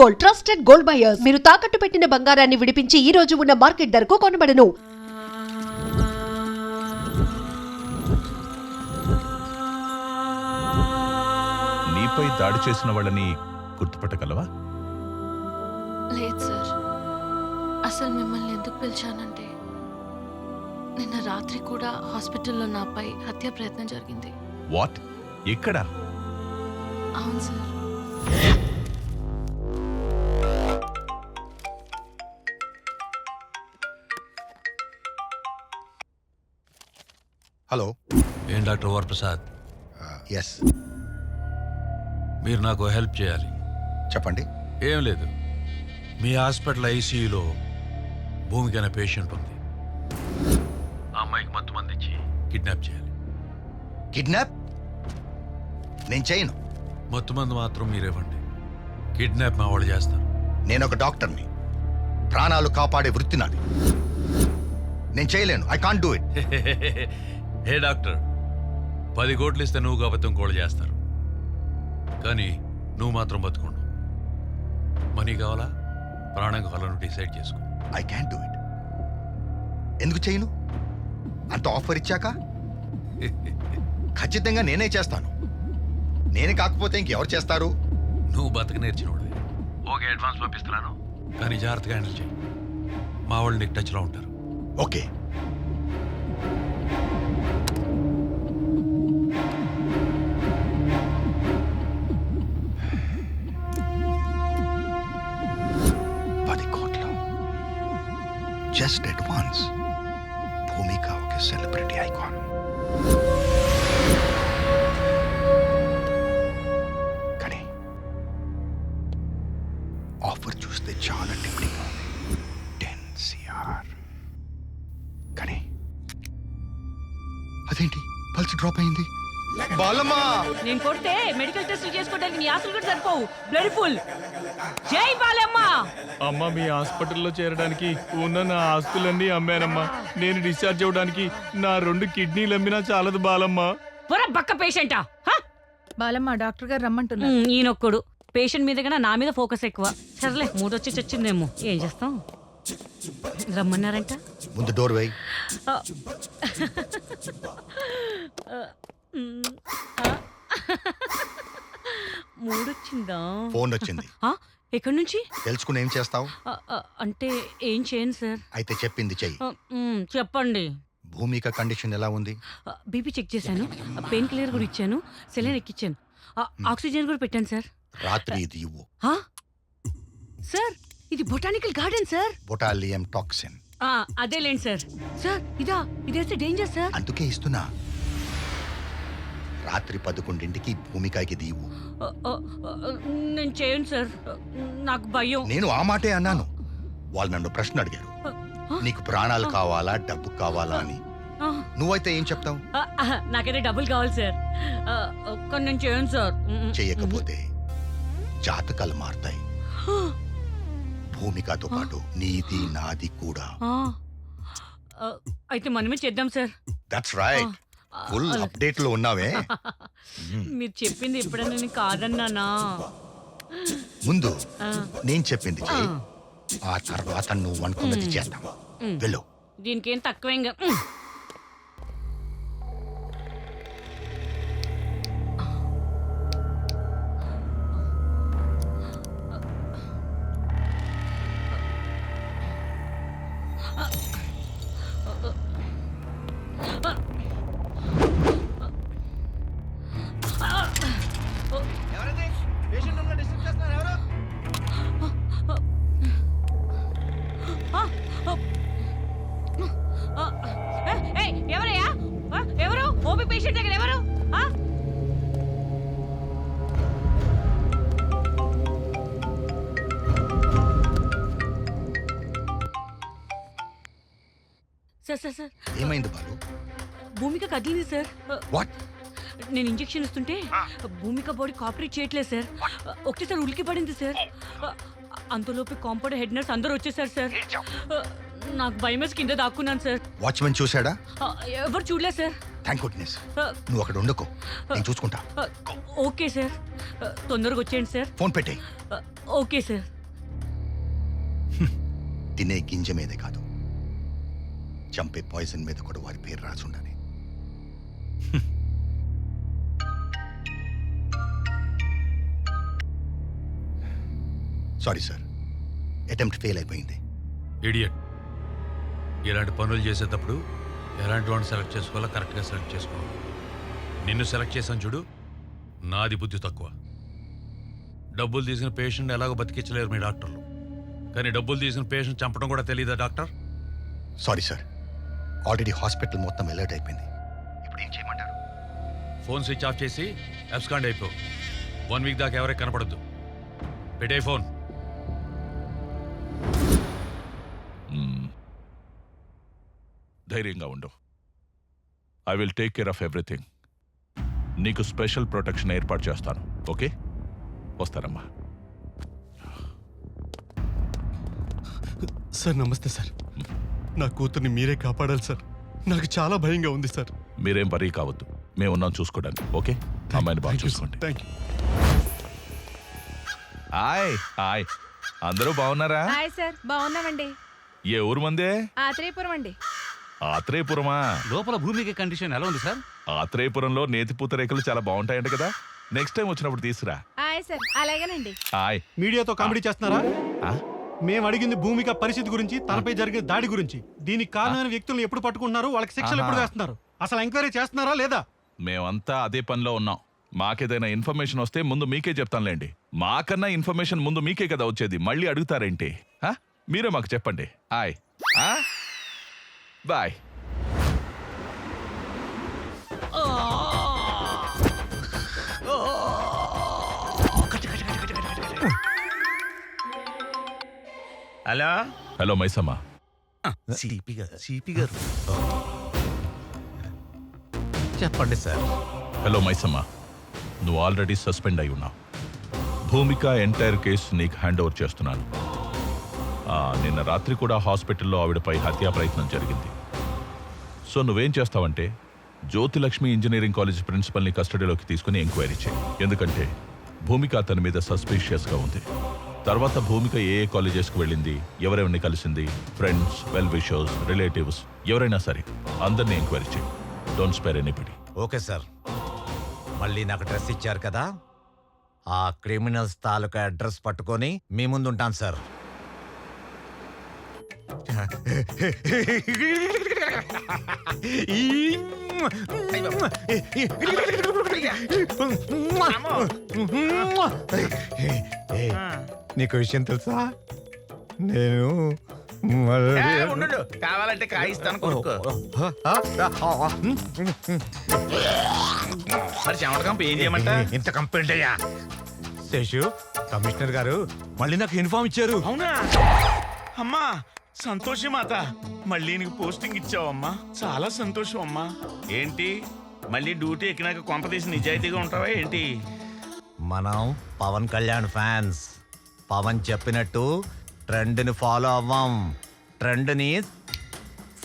Gold trusted gold buyers మీరు తాకట్టు పెట్టిన బంగారాన్ని విడిపించి ఈ రోజు ఉన్న మార్కెట్ ధరకు కొనబడను. నీపై దాడి చేసిన వాళ్ళని గుర్తుపట్టగలవా? లేదు సార్. అసలు మిమ్మల్ని ఎందుకు పిలిచానంటే నిన్న రాత్రి కూడా హాస్పిటల్లో నాపై హత్య ప్రయత్నం జరిగింది. వాట్ ఎక్కడ? అవును సార్. హలో. ఏం డాక్టర్ వరప్రసాద్ ఎస్ మీరు నాకు హెల్ప్ చేయాలి. చెప్పండి. ఏం లేదు. మీ హాస్పిటల్ ఐసీయూలో భూమికి అనే పేషెంట్ ఉంది. ఆ అమ్మాయికి మత్తు మంది ఇచ్చి కిడ్నాప్ చేయాలి. కిడ్నాప్? నేను చేయను. మత్తు మందు మాత్రం మీరు ఇవ్వండి. కిడ్నాప్ మా వాళ్ళు చేస్తారు. నేను ఒక డాక్టర్ని. ప్రాణాలు కాపాడే వృత్తి నాది నేను చేయలేను. I can't do it hey doctor పది కోట్లు ఇస్తే నువ్వు అబద్ధం కూడా చేస్తారు. కానీ నువ్వు మాత్రం బతుకుండు. మనీ కావాలా? ప్రాణం కావాలని డిసైడ్ చేసుకో. ఐ క్యాన్ డూ ఇట్ ఎందుకు చేయను? అంత ఆఫర్ ఇచ్చాక? ఖచ్చితంగా నేనే చేస్తాను. నేనే కాకపోతే ఇంకెవరు చేస్తారు? నువ్వు బతక నేర్చినోడు ఓకే అడ్వాన్స్ పంపిస్తున్నాను. కానీ జాగ్రత్తగా హ్యాండిల్ చేయి. మా వాళ్ళు నీకు టచ్లో ఉంటారు. ఓకే. జస్ట్ అడ్వాన్స్ భూమిక ఒక సెలబ్రిటీ ఐకాన్ కానీ ఆఫర్ చూస్తే చాలా టెంప్టింగ్ ఉంది. టెన్ సిఆర్ కానీ అదేంటి? పల్స్ డ్రాప్ అయింది. బాలమ్మా. నేను కొడితే మెడికల్ టెస్ట్ చేసుకోవడానికి నీ ఆస్తులు కూడా సరిపోవు. బ్లడ్ ఫుల్ జై బాలమ్మ. అమ్మ మీ హాస్పిటల్లో చేరడానికి ఉన్న నా ఆస్తులన్నీ అమ్మానమ్మా. నేను డిశ్చార్జ్ అవ్వడానికి నా రెండు కిడ్నీలు అమ్మినా చాలదు బాలమ్మ. పొర బక్క పేషెంటా హ? బాలమ్మ డాక్టర్ గారు రమ్మంటున్నారు. ఈయనొక్కడు పేషెంట్ మీద కన్నా నా మీద ఫోకస్ ఎక్కువ. సర్లే మూడొచ్చి చచ్చిందేమో. ఏం చేస్తాం? రమ్మన్నారంట? ముందు డోర్ ఆ. మూడొచ్చిందా? ఫోన్ వచ్చింది ఆ, ఎక్కడి నుంచి? తెలుసుకుని ఏం చేస్తావు? ఆ, ఆ, అంటే ఏం చేయను సార్. అయితే చెప్పింది చెయ్యి. ఆ, చెప్పండి. భూమిక కండిషన్ ఎలా ఉంది? బీపీ చెక్ చేశాను పెయిన్ కిల్లర్ కూడా ఇచ్చాను సెలైన్ ఎక్కిచ్చాను. ఆ, ఆక్సిజన్ కూడా పెట్టాను సార్. రాత్రి ఇది ఇవ్వు. ఆ? సార్ ఇది botanical garden sir. Botulinum toxin. ఆ, అదేలేండి సార్. సార్ ఇదా ఇదేస్తే డేంజర్ సార్. అందుకే ఇస్తున్నా. రాత్రి పదకొండింటికి ఆ, ఆ, నేను చేయను సార్. నాకు భయం. నేను ఆ మాటే అన్నాను. వాళ్ళు నన్ను ప్రశ్న అడిగారు. నీకు ప్రాణాలు కావాలా డబ్బు కావాలా అని. నువ్వైతే ఏం చెప్తావు? నాకైతే డబ్బులు కావాలి సార్. కానీ నేను చేయను సార్. ఉమ్, చెయ్యకపోతే జాతకాలు మారుతాయి. భూమికతో పాటు నీది నాది కూడా. అయితే మనమే చేద్దాం సార్. దట్స్ రైట్ ఫుల్ అప్డేట్లో ఉన్నావే. మీరు చెప్పింది ఎప్పుడైనా నేను కాదన్నానా? ముందు నేను చెప్పింది చెయ్యి. ఆ. తర్వాత నువ్వు అనుకున్నది చేద్దాం. వెళ్ళు. దీనికి ఏం తక్కువ ఇంకా. పేషెంట్ దగ్గర ఎవరు? Sir sir sir. ఏమైంది బాలు? భూమిక కదిలింది సార్. వాట్ నేను ఇంజెక్షన్ ఇస్తుంటే భూమిక బాడీ కాపరేట్ చేయట్లేదు సార్. ఒకటేసారి ఉలికి పడింది సార్. అంతలోపు కాంపౌండ్ హెడ్ నర్స్ అందరూ వచ్చేసారు సార్. నాకు భయం వేసి కింద దాక్కున్నాను సార్. వాచ్మెన్ చూశాడా? ఎవరు చూడలేదు సార్. థ్యాంక్ గుడ్నెస్ ఆ, నువ్వు అక్కడ ఉండకు. నేను చూసుకుంటా. Okay sir. తొందరగా వచ్చేయండి సార్. ఫోన్ పెట్టేయి. ఆ, ఓకే సార్. తినే గింజ మీదే కాదు. చంపే పాయిజన్ మీద కూడా వారి పేరు రాసి ఉండాలి. సారీ సార్ అటెంప్ట్ ఫెయిల్ అయిపోయింది. ఇడియట్ ఇలాంటి పనులు చేసేటప్పుడు ఎలాంటి వాడిని సెలెక్ట్ చేసుకోవాలో కరెక్ట్గా సెలెక్ట్ చేసుకోవాలి నిన్ను సెలెక్ట్ చేశాను చూడు నాది బుద్ధి తక్కువ. డబ్బులు తీసిన పేషెంట్ ఎలాగో బతికించలేరు మీ డాక్టర్లు. కానీ డబ్బులు తీసిన పేషెంట్ చంపడం కూడా తెలియదా doctor? Sorry sir already hospital మొత్తం అలర్ట్ అయిపోయింది. ఇప్పుడు ఏం చేయమంటారు? ఫోన్ స్విచ్ ఆఫ్ చేసి అబ్స్కాండ్ అయిపో. వన్ వీక్ దాకా ఎవరికి కనపడద్దు. పెట్టే ఫోన్. ధైర్యంగా ఉండు. I will take care of everything నీకు స్పెషల్ ప్రొటెక్షన్ ఏర్పాటు చేస్తాను. ఓకే వస్తానమ్మా. సార్ నమస్తే సార్. నా కూతుర్ని మీరే కాపాడాలి సార్. నాకు చాలా భయంగా ఉంది సార్. మీరేం వరీ కావద్దు. మేము ఉన్నాం చూసుకోవడానికి. ఓకే అమ్మాయిని బాగా చూసుకోండి. థ్యాంక్ యూ హాయ్ హాయ్ అందరూ బాగున్నారా? హాయ్ సార్ బాగున్నామండి. ఏ ఊరు మందే? ఆత్రేయపురం అండి. ఆత్రేయపురమా? లోపల భూమికి కండిషన్ ఎలా ఉంది సార్ ఆత్రేయపురంలో నేతి పూతరేకులు చాలా బాగుంటాయంట కదా. నెక్స్ట్ టైం వచ్చినప్పుడు తీసురా. హాయ్ సార్ అలాగేనండి. హాయ్. మీడియాతో కామెడీ చేస్తున్నారా? ఆ? మేము అడిగింది భూమిక పరిస్థితి గురించి తనపై జరిగిన దాడి గురించి. దీనికి కారణమైన వ్యక్తులను ఎప్పుడు పట్టుకుంటున్నారు? వాళ్ళకి శిక్షలు ఎప్పుడు. వేస్తున్నారు? అసలు ఎంక్వైరీ చేస్తున్నారా లేదా? మేమంతా అదే పనిలో ఉన్నాం. మాకేదైనా ఇన్ఫర్మేషన్ వస్తే ముందు మీకే చెప్తానులేండి. మాకన్నా ఇన్ఫర్మేషన్ ముందు మీకే కదా వచ్చేది. మళ్ళీ అడుగుతారేంటి? ఆ? మీరే మాకు చెప్పండి. హాయ్. ఆ? Bye hello hello Maisamma CP garu CP garu చెప్పండి సార్ హలో మైసమ్మ నువ్వు ఆల్రెడీ సస్పెండ్ అయి ఉన్నావు భూమిక ఎంటైర్ కేసు నీకు హ్యాండ్ ఓవర్ చేస్తున్నాను ఆ, నిన్న రాత్రి కూడా హాస్పిటల్లో ఆవిడపై హత్యా ప్రయత్నం జరిగింది. సో నువ్వేం చేస్తావంటే జ్యోతిలక్ష్మి ఇంజనీరింగ్ కాలేజ్ ప్రిన్సిపల్ని కస్టడీలోకి తీసుకుని ఎంక్వైరీ చేయి. ఎందుకంటే భూమిక అతని మీద సస్పీషియస్గా ఉంది. తర్వాత భూమిక ఏ ఏ కాలేజెస్కి వెళ్ళింది ఎవరెవరిని కలిసింది ఫ్రెండ్స్ వెల్ విషర్స్ రిలేటివ్స్ ఎవరైనా సరే అందరినీ ఎంక్వైరీ చేయి. Don't spare anybody. Okay sir. మళ్ళీ నాకు డ్రెస్ ఇచ్చారు కదా? ఆ క్రిమినల్స్ తాలూకా అడ్రస్ పట్టుకొని మీ ముందుంటాను సార్. నీకు విషయం తెలుసా? నేను కావాలంటే కాయిస్తాను మరి చెమటకంప ఏం చేయమంట? ఇంత కంప్లైంట్ అయ్యా శేషు కమిషనర్ గారు మళ్ళీ నాకు ఇన్ఫార్మ్ ఇచ్చారు. అవునా? అమ్మా సంతోషం మాత మళ్ళీ నీకు పోస్టింగ్ ఇచ్చావమ్మా. చాలా సంతోషం అమ్మా. ఏంటి? మళ్ళీ డ్యూటీ ఎక్కినాక కొంపదీసి నిజాయితీగా ఉంటావా ఏంటి? మనం పవన్ కళ్యాణ్ ఫ్యాన్స్. పవన్ చెప్పినట్టు ట్రెండ్ని ఫాలో అవ్వం. ట్రెండ్ని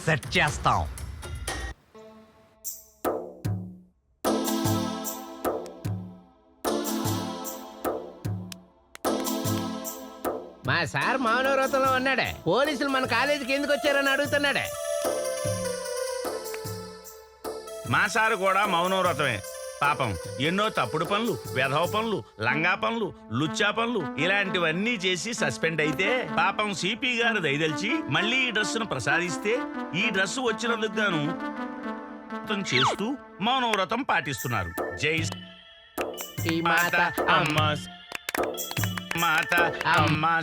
సెట్ చేస్తాం. సార్ మౌనవ్రతంలో ఉన్నాడే. పోలీసులు మన కాలేజీకి ఎందుకు వచ్చారని అడుగుతున్నాడే. మా సారు కూడా మౌనవ్రతమే. పాపం ఎన్నో తప్పుడు పనులు వెధవ పనులు లంగా పనులు లుచ్చా పనులు ఇలాంటివన్నీ చేసి సస్పెండ్ అయితే పాపం సిపి గారు దయదలిచి మళ్ళీ ఈ డ్రెస్సును ప్రసాదిస్తే ఈ డ్రెస్సు వచ్చినందుకు గాను వ్రతం చేస్తూ మౌనవ్రతం పాటిస్తున్నారు. జై మాత అమ్మ. మాత అమ్మ.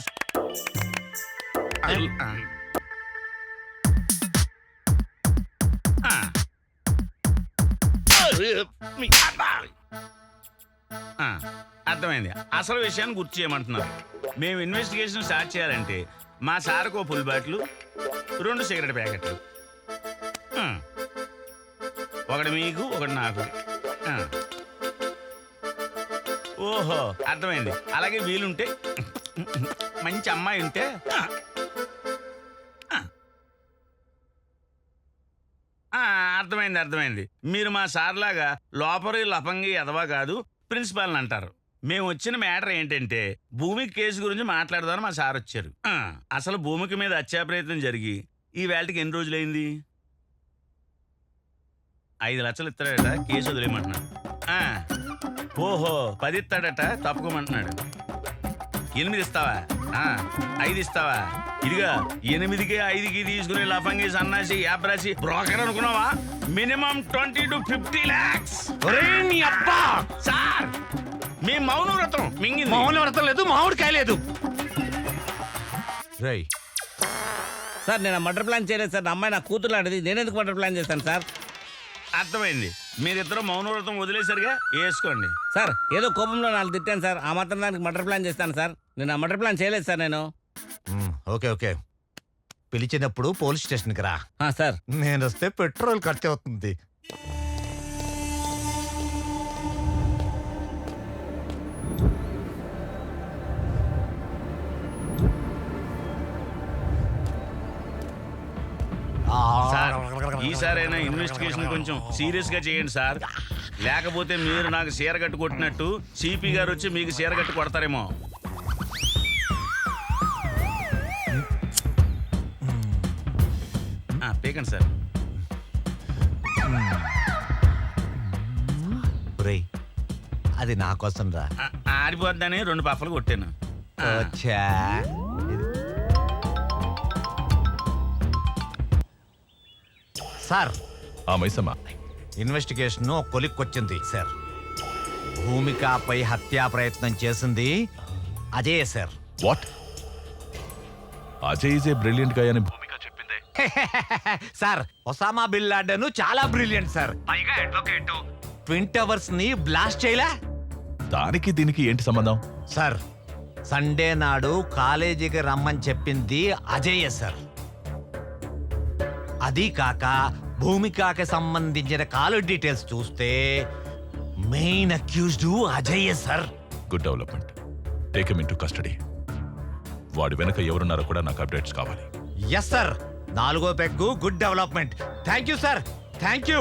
అర్థమైంది. అసలు విషయాన్ని గుర్తు చేయమంటున్నారు మేము ఇన్వెస్టిగేషన్ స్టార్ట్ చేయాలంటే మా సార్కు ఓ ఫుల్ బాటిల్ రెండు సిగరెట్ ప్యాకెట్లు. ఒకటి మీకు ఒకటి నాకు. ఓహో అర్థమైంది. అలాగే వీలుంటే మంచి అమ్మాయి ఉంటే? అర్థమైంది అర్థమైంది. మీరు మా సార్ లాగా లోపరి లపంగి ఎదవా కాదు ప్రిన్సిపాల్ అంటారు. మేము వచ్చిన మ్యాటర్ ఏంటంటే భూమి కేసు గురించి మాట్లాడదామని మా సార్ వచ్చారు. అసలు భూమికి మీద హత్యా ప్రయత్నం జరిగి ఈ వేళకి ఎన్ని రోజులైంది? ఐదు లక్షలు ఇస్తాడట కేసు వదిలేయమంటున్నాడు. ఓహో పది ఇస్తాడట తప్పుకోమంటున్నాడు. ఎనిమిది ఇస్తావా? ఆ, ఐదు ఇస్తావా? ఇదిగా ఎనిమిదికి ఐదుకి తీసుకుని లఫంగి సన్నాసి యాప్ రాసి బ్రోకర్ అనుకున్నావా? Minimum twenty two fifty lakhs. Sir మీ మౌన వ్రతం మింగింది. మౌన వ్రతం లేదు మామిడికాయ లేదు. రేయ్. సార్ నేను మర్డర్ ప్లాన్ చేయలేదు సార్. అమ్మాయి నా కూతురు లాంటిది. నేను ఎందుకు మర్డర్ ప్లాన్ చేస్తాను సార్? అర్థమైంది. మీరిద్దరు మౌన వ్రతం వదిలేసరిగా వేసుకోండి సార్ ఏదో కోపంలో నాలుగు తిట్టాను సార్. ఆ మాత్రం దానికి మర్డర్ ప్లాన్ చేస్తాను సార్. నేను ఆ మర్డర్ ప్లాన్ చేయలేదు సార్ నేను. Okay okay. పిలిచినప్పుడు పోలీస్ స్టేషన్కి రా. సార్. నేను వస్తే పెట్రోల్ ఖర్చు అవుతుంది. సార్ ఈసారైనా ఇన్వెస్టిగేషన్ కొంచెం సీరియస్గా చేయండి సార్. లేకపోతే మీరు నాకు చీర కట్టు కొట్టినట్టు సిపి గారు వచ్చి మీకు చీర కట్టు కొడతారేమో. పీకండి సార్. అది నా కోసం రా ఆ, ఆరిపోద్దని రెండు పఫలు కొట్టాను. వచ్చా సార్. ఆ మైసమ్మ. ఇన్వెస్టిగేషన్ కొలిక్కొచ్చింది సార్. భూమికాపై హత్యా ప్రయత్నం చేసింది Ajay sir. What? Ajay is a బ్రిలియంట్గా అని భూమిక చెప్పిందే. సార్ ఒసామా బిల్ లాడెన్ చాలా బ్రిలియంట్ సార్. పైగా అడ్వకేట్. ట్విన్ టవర్స్ని బ్లాస్ట్ చేయలే. దానికి దీనికి ఏంటి సంబంధం? సార్ సండే నాడు కాలేజీకి రమ్మని చెప్పింది అజయ్ సార్. అది కాక భూమికాకి సంబంధించిన కాలు డీటెయిల్స్ చూస్తే main accused Ajay sir. Good development. Take in to custody వాడి వెనక ఎవరున్నారో కూడా నాకు అప్డేట్స్ కావాలి. ఎస్ సార్ నాలుగో peg good development thank you sir thank you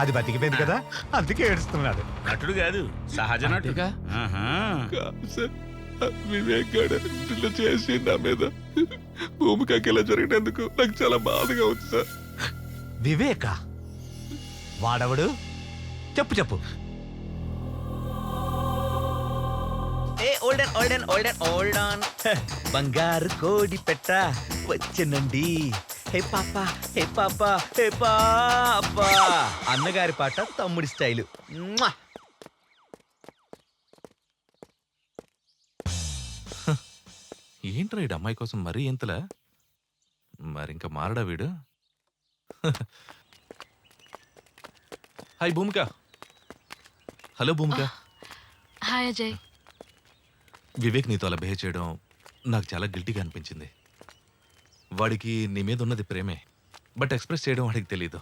అది బతికిపోయింది కదా అందుకే ఏడుస్తున్నాడు. నటుడు కాదు సహజ నటుడు. ఆహా. వివేక్ గారు ఇట్లా చేసి నా మీద భూమికకి ఇలా జరిగినందుకు నాకు చాలా బాధగా ఉంది సార్. వివేక వాడవడు? చెప్పు చెప్పు. ఏ olden olden olden old on బంగారు కోడి పెట్ట వచ్చనండి. హే పాప హే పాప హే పాప. అన్నగారి పాట తమ్ముడి స్టైలు. ఏంట్రా ఈడు అమ్మాయి కోసం మరీ ఇంతలా? మరి ఇంకా మారడా వీడు? Hi Bhumika. Hello Bhumika. Hi Ajay. Vivek నీతో అలా బిహేవ్ చేయడం నాకు చాలా గిల్టీగా అనిపించింది. వాడికి నీ మీద ఉన్నది ప్రేమే. బట్ ఎక్స్ప్రెస్ చేయడం వాడికి తెలియదు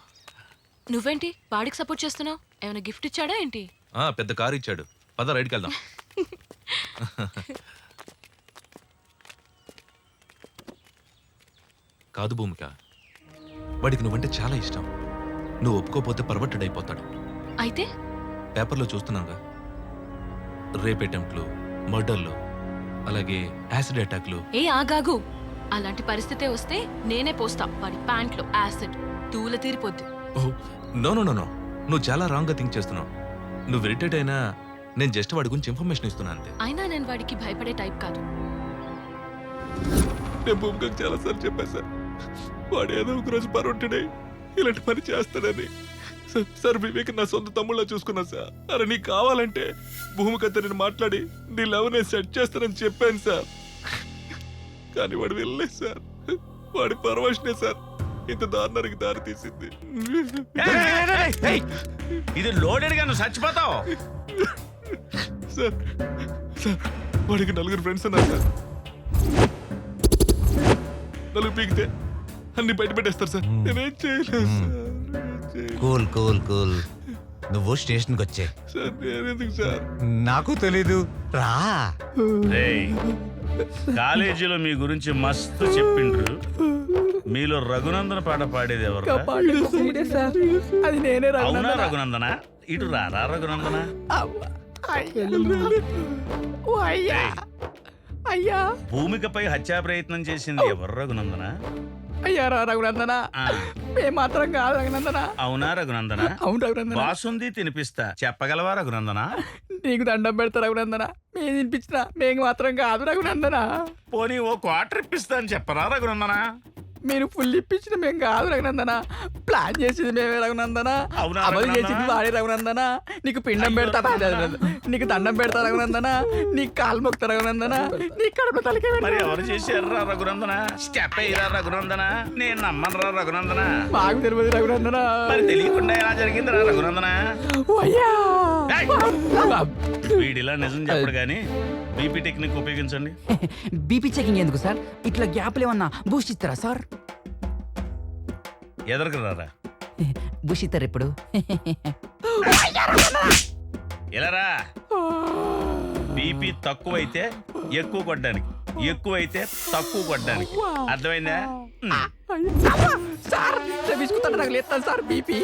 నువ్వేంటి? వాడికి సపోర్ట్ చేస్తున్నావు? ఏమైనా గిఫ్ట్ ఇచ్చాడా ఏంటి? ఆ, పెద్ద కారు ఇచ్చాడు. పద రైడ్కి వెళ్దాం. కాదు భూమిక వాడికి నువ్వంటే చాలా ఇష్టం. నువ్వు ఒప్పుకోపోతే పర్వట్టుడైపోతాడు అయితే? పేపర్లో చూస్తున్నాగా రేప్ అటెంప్ట్లు మర్డర్లు అలాగే యాసిడ్ అటాక్లు. ఏ ఆగాగు. అలాంటి పరిస్థితే వస్తే నేనే పోస్తా. వాడి ప్యాంట్లో యాసిడ్ తూల తీరిపోద్ది. Oh no no no no. నువ్వు చాలా రాంగ్గా థింక్ చేస్తున్నావు. నువ్వు ఇరిటేట్ అయినా నేను జస్ట్ వాడి గురించి ఇన్ఫర్మేషన్ ఇస్తున్నా అంతే. అయినా నేను వాడికి భయపడే టైప్ కాదు. నేను భూమికకు చాలా సార్లు చెప్పాను సార్. వాడు ఏదో ఒక రోజు పరొట్టుడై ఇలాంటి పని చేస్తాడని. సార్, సార్ వివేక్ నా సొంత తమ్ముళ్ళ చూసుకున్నా సార్. అరే నీకు కావాలంటే భూమికతో నేను మాట్లాడి నీ లవ్ నేను సెట్ చేస్తానని చెప్పాను సార్. కానీ వాడు వెళ్ళలేదు సార్. వాడి పరవశనే సార్. ఇంత దారుణానికి దారి తీసింది. ఇది లోడెడ్గా నువ్వు చచ్చిపోతావు. సార్ సార్ వాడికి నలుగురు ఫ్రెండ్స్ ఉన్నారు సార్. నలుగురు పీకితే అన్ని బయట పెట్టేస్తారు సార్. నేనేం చేయలేదు. Cool cool cool. నువ్వు స్టేషన్కి వచ్చే. సార్ నేనెందుకు సార్? నాకు తెలీదు. రా. రేయ్, కాలేజీలో మీ గురించి మస్తు చెప్పిండ్రు. మీలో రఘునందన పాట పాడేది ఎవరు అది నేనే అవునా రఘునందన? ఇటు రారా రఘునందన? అయ్యా. అయ్యా. భూమికపై హత్యా ప్రయత్నం చేసింది ఎవరు రఘునందన? అయ్యా రా రఘునందన. మేము మాత్రం కాదు రఘునందన. అవునా రఘునందన? అవును రఘునందన. బాసుంది తినిపిస్తా. చెప్పగలవా రఘునందన? నీకు దండం పెడతా రఘునందన. మేము తినిపించిన మేము మాత్రం కాదు రఘునందన. పోనీ ఓ క్వార్టర్ ఇప్పిస్తా అని చెప్పరా రఘునందన? మీరు ఫుల్ ఇప్పించిన మేము కాదు రఘునందన. ప్లాన్ చేసింది మేమే రఘునందన. అవునా అమలు రఘునందన? చేసింది వాడే రఘునందన. నీకు పిండం పెడతా అదే, అదే, అదే. నీకు దండం పెడతా రఘునందన. నీకు కాలు మొక్తా రఘునందన. నీ కడుపు తలకే మరి ఎవరు చేశారా రఘునందన? స్టెప్ అయ్యారా రఘునందన. నేను నమ్మనరా రఘునందన? మాకు తెలియదు రఘునందన. మరి తెలియకుండా ఎలా జరిగిందిరా రఘునందన? ఏయ్! వీడిలా నిజం చెప్పడు గాని బీపీ టెక్నిక్ ఉపయోగించండి. బీపీ చెకింగ్ ఎందుకు సార్ ఇట్లా గ్యాప్లు ఏమన్నా బూస్ట్ ఇస్తారా సార్ ఎదరకు రారా బూస్ట్ ఇస్తారు ఇప్పుడు. ఇలారా బీపీ తక్కువైతే ఎక్కువ కొట్టడానికి ఎక్కువైతే తక్కువ కొట్టడానికి. అర్థమైందా. సార్ నాకు సార్ బీపీ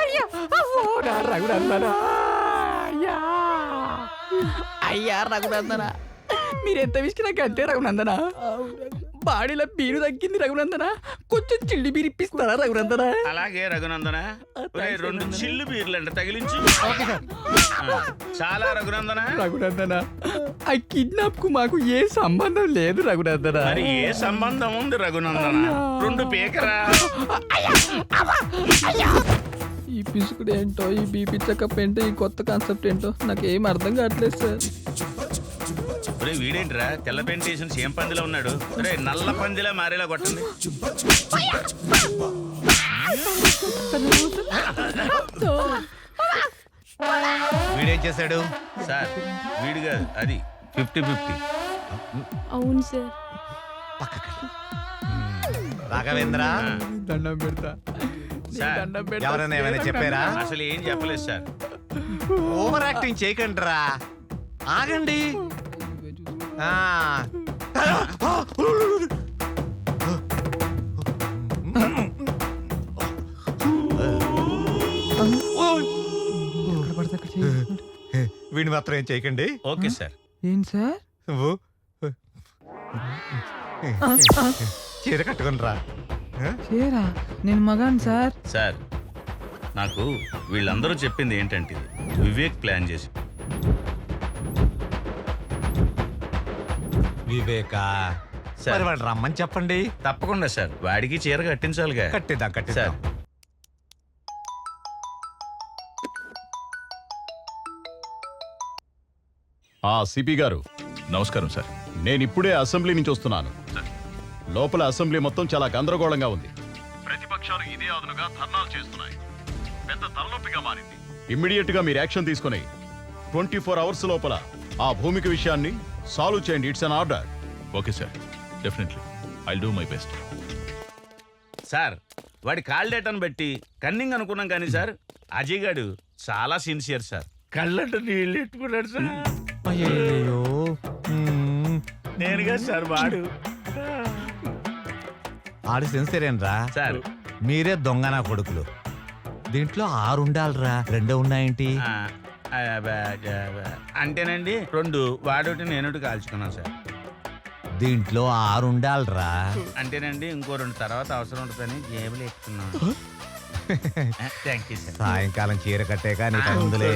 అయ్యా అవ్వో, నా రఘునందన అయ్యా. అయ్యా రఘునందన. మీరెంత విసికినా అంతే రఘునందన. బాడీలో బీరు తగ్గింది రఘునందన. కొంచెం చిల్లి బీరు ఇప్పిస్తారా రఘునందన? అలాగే రఘునందన. ఒరేయ్, రెండు చిల్లు బీర్లంట తగిలించు. ఆ, చాలా రఘునందన. రఘునందన. ఆ కిడ్నాప్కు మాకు ఏ సంబంధం లేదు రఘునందన. మరి ఏ సంబంధం ఉంది రఘునందన? రెండు పీకరా. ఈ పిసుకుడు ఏంటో ఈ బీపీ చెకప్ ఏంటో ఈ కొత్త కాన్సెప్ట్ ఏంటో నాకు ఏం అర్థం కావట్లేదు సార్. ఒరే వీడేంట్రా? తెల్ల పెయింట్ వేసిన సేమ్ పందిలో ఉన్నాడు. రే నల్ల పందిలా మారేలా కొట్టండి వీడేం చేశాడు? సార్ వీడు కాదు అది ఫిఫ్టీ ఫిఫ్టీ. అవును సార్. రాఘవేంద్ర? దండం పెడతా. సార్ ఎవరైనా ఏమైనా చెప్పారా? అసలు ఏం చెప్పలేదు సార్. ఓవర్ యాక్టింగ్ చేయకండి రా ఆగండి. ఆ. వీడిని మాత్రం ఏం చేయకండి. Okay sir. ఏం సార్? నువ్వు చీర కట్టుకుని రా చేరా? నేను మగాను సార్. సార్ నాకు వీళ్ళందరూ చెప్పింది ఏంటంటే వివేక్ ప్లాన్ చేసి. వివేక సార్. మరి వాడు రమ్మని చెప్పండి. తప్పకుండా సార్ వాడికి చీర కట్టించాలిగా. కట్టిద్దాం కట్టిద్దాం. ఆ సిపి గారు నమస్కారం సార్. నేను ఇప్పుడే అసెంబ్లీ నుంచి వస్తున్నాను. లోపల అసెంబ్లీ మొత్తం చాలా గందరగోళంగా ఉంది. ప్రతిపక్షాలు ఇదే అదునుగా ధర్నాలు చేస్తున్నాయి. పెద్ద తలనొప్పిగా మారింది. ఇమ్మీడియట్గా మీరు యాక్షన్ తీసుకుని ట్వంటీ ఫోర్ అవర్స్ లోపల ఆ భూమిక విషయాన్ని సాల్వ్ చేయండి. It's an order okay sir definitely I do my best sir వాడి కాల్ డేటాను బట్టి కన్నింగ్ అనుకున్నాం కానీ సార్ అజయ్ గాడు చాలా సిన్సియర్ సార్. కళ్ళంట నీళ్ళు ఎట్టుకున్నాడు సార్. అయ్యో నేనుగా సార్ వాడు. ఆడి సెన్సరేనరా సార్ మీరే దొంగ నా కొడుకులు. దీంట్లో ఆరు ఉండాలిరా రెండే ఉన్నాయేంటి. అంటేనండి రెండు వాడోటి నేనోటి కాల్చుకున్నాను సార్. దీంట్లో ఆరు ఉండాలిరా అంటేనండి ఇంకో రెండు తర్వాత అవసరం ఉంటుందని జేబులు ఎక్కుతున్నాను థ్యాంక్ యూ సార్. సాయంకాలం చీర కట్టే కానీ ఉందిలే.